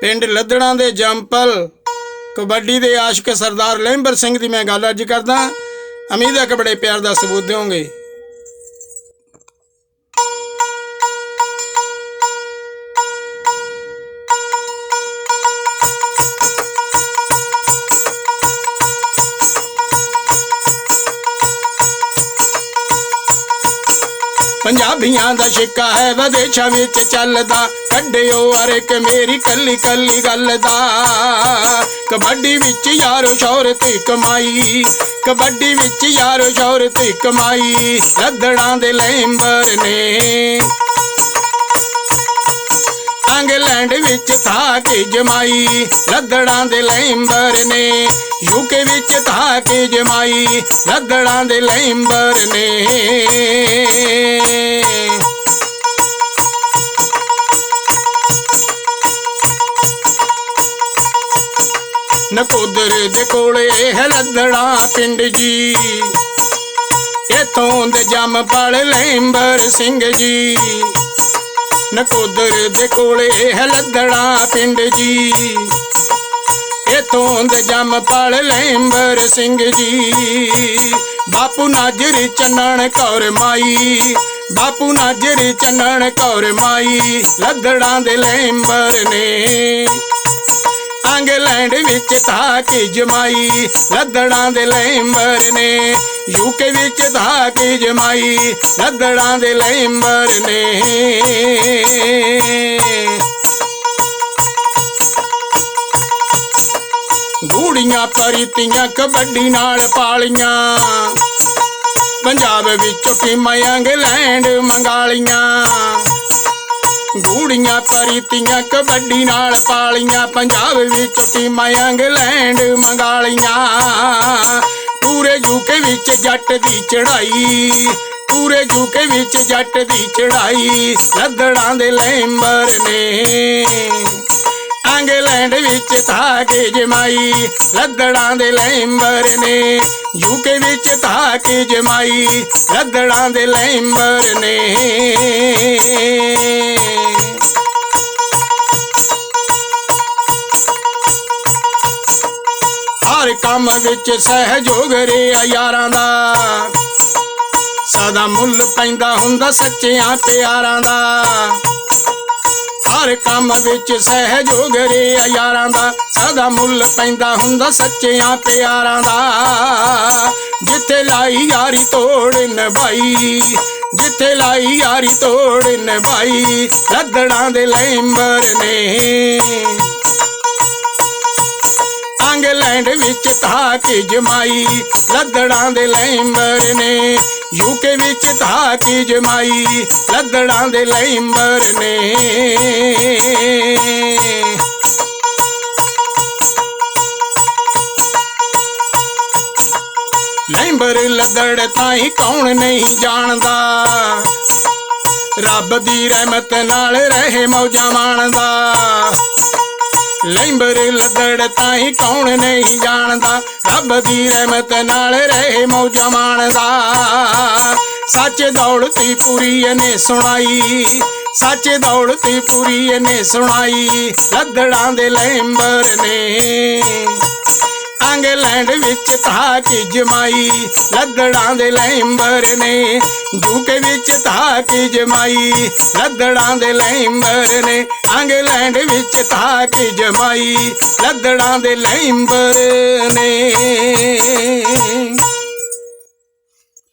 ਪਿੰਡ ਲੱਦੜਾਂ ਦੇ ਜੰਪਲ, ਕਬੱਡੀ ਦੇ ਆਸ਼ਕ ਸਰਦਾਰ ਲਹਿੰਬਰ ਸਿੰਘ ਦੀ ਮੈਂ ਗੱਲ ਅੱਜ ਕਰਦਾ ਉਮੀਦ ਹੈ ਕਿ ਬੜੇ ਪਿਆਰ ਦਾ ਸਬੂਤ ਦਿਓਗੇ। ਪੰਜਾਬੀਆਂ ਦਾ ਸ਼ਿੱਕਾ ਹੈ ਵਿਦੇਸ਼ਾਂ ਵਿੱਚ ਚੱਲਦਾ। ਕੱਢਿਓ ਅਰੇ ਮੇਰੀ ਕੱਲੀ ਕੱਲੀ ਗੱਲ ਦਾ। ਕਬੱਡੀ ਵਿੱਚ ਯਾਰੋ ਸ਼ੌਹਰਤ ਕਮਾਈ। ਕਬੱਡੀ ਵਿੱਚ ਯਾਰੋ ਸ਼ੌਹਰਤ ਕਮਾਈ। ਲੱਦੜਾਂ ਦੇ ਲੈਂਬਰ ਨੇ। ਇੰਗਲੈਂਡ ਵਿੱਚ ਥਾ ਕੇ ਜਮਾਈ। ਲੱਦੜਾਂ ਦੇ ਲੈਂਬਰ ਨੇ। ਯੂਕੇ ਵਿੱਚ ਥਾ ਕੇ ਜਮਾਈ। ਲੱਦੜਾਂ ਦੇ ਲੈਂਬਰ ਨੇ। ਨਕੋਦਰ ਦੇ ਕੋਲੇ ਹੈ ਲੱਦੜਾ ਪਿੰਡ ਜੀ। ਇਥੋਂ ਦੇ ਜੰਮ ਪੜ ਲੈਂਬਰ ਸਿੰਘ ਜੀ। ਨਕੋਦਰ ਦੇ ਕੋਲੇ ਹੈ ਲੱਦੜਾ ਪਿੰਡ ਜੀ। ਇਥੋਂ ਦੇ ਜੰਮ ਪੜ ਲੈਂਬਰ ਸਿੰਘ ਜੀ। ਬਾਪੂ ਨਾਜਰ ਚੰਨਣ ਕੌਰ ਮਾਈ, ਬਾਪੂ ਨਾਜਰ ਚੰਨਣ ਕੌਰ ਮਾਈ, ਲੱਦੜਾਂ ਦੇ ਲੈਂਬਰ ਨੇ। ਇੰਗਲੈਂਡ ਵਿੱਚ ਥਾ ਕੇ ਜਮਾਈ? ਲੱਦੜਾਂ ਦੇ ਲੈਂਬਰ ਨੇ, ਯੂਕੇ ਵਿੱਚ ਥਾ ਕੇ ਜਮਾਈ? ਲੱਦੜਾਂ ਦੇ ਲੈਂਬਰ ਨੇ। ਗੂੜੀਆਂ ਪਰੀਤੀਆਂ, ਕਬੱਡੀ ਨਾਲ ਪਾਲੀਆਂ। ਪੰਜਾਬ ਵਿੱਚੋਂ ਟੀਮਾਂ ਇੰਗਲੈਂਡ ਮੰਗਾਲੀਆਂ। ਗੂੜੀਆਂ ਪਰੀਤੀਆਂ, ਕਬੱਡੀ ਨਾਲ ਪਾਲੀਆਂ, ਪੰਜਾਬ ਵਿੱਚ ਟੀਮਾਂ ਇੰਗਲੈਂਡ ਮੰਗਾਲੀਆਂ। ਪੂਰੇ ਯੂਕੇ ਵਿੱਚ ਜੱਟ ਦੀ ਚੜਾਈ ਪੂਰੇ ਯੂਕੇ ਵਿੱਚ ਜੱਟ ਦੀ ਚੜਾਈ ਲੱਦੜਾਂ ਦੇ ਲੈਂਬਰ ਨੇ। ਇੰਗਲੈਂਡ ਵਿੱਚ ਥਾ ਕੇ ਜਮਾਈ, ਲੱਦੜਾਂ ਦੇ ਲੈਂਬਰ ਨੇ। ਯੂਕੇ ਵਿੱਚ ਥਾ ਕੇ ਜਮਾਈ, ਲੱਦੜਾਂ ਦੇ ਲੈਂਬਰ ਨੇ। ਵਿੱਚ ਸਹਿਯੋਗ ਰਿਆ ਯਾਰਾਂ ਦਾ। ਸਦਾ ਮੁੱਲ ਪੈਂਦਾ ਹੁੰਦਾ ਸੱਚਿਆਂ ਪਿਆਰਾਂ ਦਾ। ਹਰ ਕੰਮ ਵਿੱਚ ਸਹਿਯੋਗ ਰਿਆ ਯਾਰਾਂ ਦਾ। ਸਦਾ ਮੁੱਲ ਪੈਂਦਾ ਹੁੰਦਾ ਸੱਚਿਆਂ ਪਿਆਰਾਂ ਦਾ। ਜਿੱਥੇ ਲਾਈ ਯਾਰੀ ਤੋੜ ਨਿਭਾਈ, ਜਿੱਥੇ ਲਾਈ ਯਾਰੀ ਤੋੜ ਨਿਭਾਈ, ਲੱਦੜਾਂ ਦੇ ਲੈਂਬਰ ਨੇ। ਇੰਗਲੈਂਡ ਵਿੱਚ ਥਾ ਕੇ ਜਮਾਈ? ਲੱਦੜਾਂ ਦੇ ਲੈਂਬਰ ਨੇ ਯੂਕੇ ਵਿੱਚ ਥਾ ਕੇ ਜਮਾਈ? ਲੱਦੜਾਂ ਦੇ ਲੈਂਬਰ ਨੇ। ਲੈਂਬਰ ਲੱਦੜ ਤਾਈ ਕੌਣ ਨਹੀਂ ਜਾਣਦਾ? ਰੱਬ ਦੀ ਰਹਿਮਤ ਨਾਲ ਰਹੇ ਮੌਜਾਂ ਮਾਣਦਾ। ਲੈਂਬਰ ਲੱਦੜ ਤਾਈ ਕੌਣ ਨਹੀਂ ਜਾਣਦਾ? ਰੱਬ ਦੀ ਰਹਿਮਤ ਨਾਲ ਰਹੇ ਮੌਜਾਂ ਮਾਣਦਾ। ਸੱਚ ਦੌਲਤੀ ਪੂਰੀ ਇਹਨੇ ਸੁਣਾਈ। ਸੱਚ ਦੌਲਤੀ ਪੂਰੀ ਇਹਨੇ ਸੁਣਾਈ। ਲੱਦੜਾਂ ਦੇ ਲੈਂਬਰ ਨੇ। ਇੰਗਲੈਂਡ ਵਿੱਚ ਥਾ ਕੇ ਜਮਾਈ? ਲੱਦੜਾਂ ਦੇ ਲੈਂਬਰ ਨੇ ਯੂਕੇ ਵਿੱਚ ਥਾ ਕੇ ਜਮਾਈ? ਲੱਦੜਾਂ ਦੇ ਲੈਂਬਰ ਨੇ, ਇੰਗਲੈਂਡ ਵਿੱਚ ਥਾ ਕੇ ਜਮਾਈ? ਲੱਦੜਾਂ ਦੇ ਲੈਂਬਰ ਨੇ।